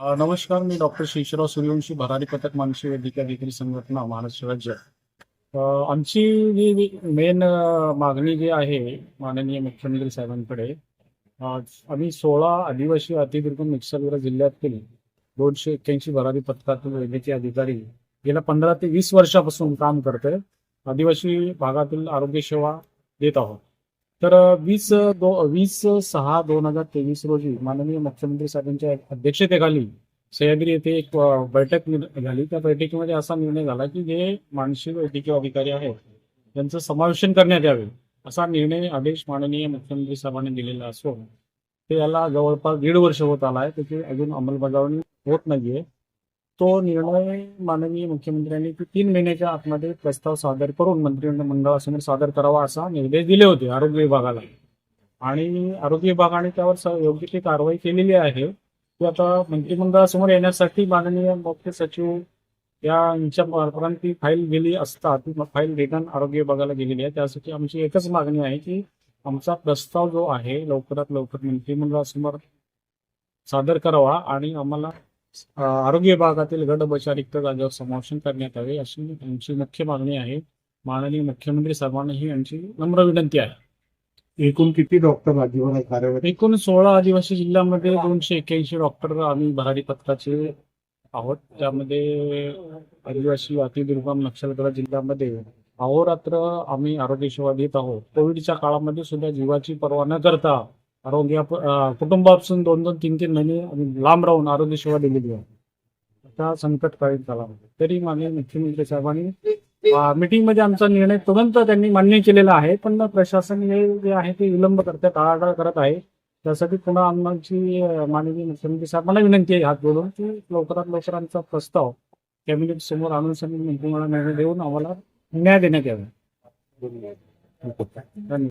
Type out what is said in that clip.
नमस्कार मी डॉक्टर शेषराव सूर्यवंशी भरारी पथक मानसी वैद्यकीय अधिकारी संघटना महाराष्ट्र राज्य आमची जी मेन मागणी जी आहे माननीय मुख्यमंत्री साहेबांकडे आम्ही सोळा आदिवासी अतिदुर्गम नक्षलग्रस्त जिल्ह्यातील दोनशे एक्क्याऐंशी भरारी पथकातील वैद्यकीय अधिकारी गेल्या पंधरा ते वीस वर्षापासून काम करतोय. आदिवासी भागातील आरोग्य सेवा देत आहोत. तर वीस दो वीस सहा दोन हजार तेवीस रोजी माननीय मुख्यमंत्री साहेबांच्या अध्यक्षतेखाली सह्याद्री येथे एक बैठक झाली. त्या बैठकीमध्ये असा निर्णय झाला की जे मानसिक वैद्यकीय अधिकारी आहेत त्यांचं समावेशन करण्यात यावे असा निर्णय आदेश माननीय मुख्यमंत्री साहेबांनी दिलेला असून ते याला जवळपास दीड वर्ष होत आला आहे त्याची अजून अंमलबजावणी होत नाहीये. तो निर्णय माननीय मुख्यमंत्र्यांनी की तीन महिन्याच्या आतमध्ये प्रस्ताव सादर करून मंत्रिमंडळासमोर सादर करावा असा निर्देश दिले होते आरोग्य विभागाला. आणि आरोग्य विभागाने त्यावर योग्य ती कारवाई केलेली आहे. ती आता मंत्रिमंडळासमोर येण्यासाठी माननीय मुख्य सचिव यांच्या मार्फत ती फाईल गेली असता ती फाईल रिटर्न आरोग्य विभागाला गेलेली आहे. त्यासाठी आमची एकच मागणी आहे की आमचा प्रस्ताव जो आहे लवकरात लवकर मंत्रिमंडळासमोर सादर करावा आणि आम्हाला आरोग्य विभागातील गट बचा रिक्त जागेवर समावेशन करण्यात यावे अशी आमची मुख्य मागणी आहे. माननीय मुख्यमंत्री साहेबांना ही आमची नम्र विनंती आहे. एकूण किती डॉक्टर राज्यभरात कार्यरत एकूण सोळा आदिवासी जिल्ह्यामध्ये दोनशे एक्क्याऐंशी डॉक्टर आम्ही भरारी पथकाचे आहोत. त्यामध्ये आदिवासी अतिदुर्गम नक्षलग्रस्त जिल्ह्यामध्ये अहोरात्र आम्ही आरोग्य सेवा देत आहोत. कोविडच्या काळामध्ये सुद्धा जीवाची पर्वा न करता आरोग्य कुटुंबापासून दोन दोन तीन तीन महिने आम्ही लांब राहून आरोग्य सेवा दिलेली आहे. त्या संकटकालीन काळामध्ये. तरी माननीय मुख्यमंत्री साहेबांनी मीटिंगमध्ये आमचा निर्णय तुरंत त्यांनी मान्य केलेला आहे. पण प्रशासन हे जे आहे ते विलंब करते टाळाटाळ करत आहे. त्यासाठी पुन्हा आमची माननीय मुख्यमंत्री साहेबांना विनंती आहे हात जोडून की लवकरात लवकर आमचा प्रस्ताव कॅबिनेट समोर आणून सनी मंत्रिमंडळ निर्णय देऊन आम्हाला न्याय देण्यात यावा. धन्यवाद.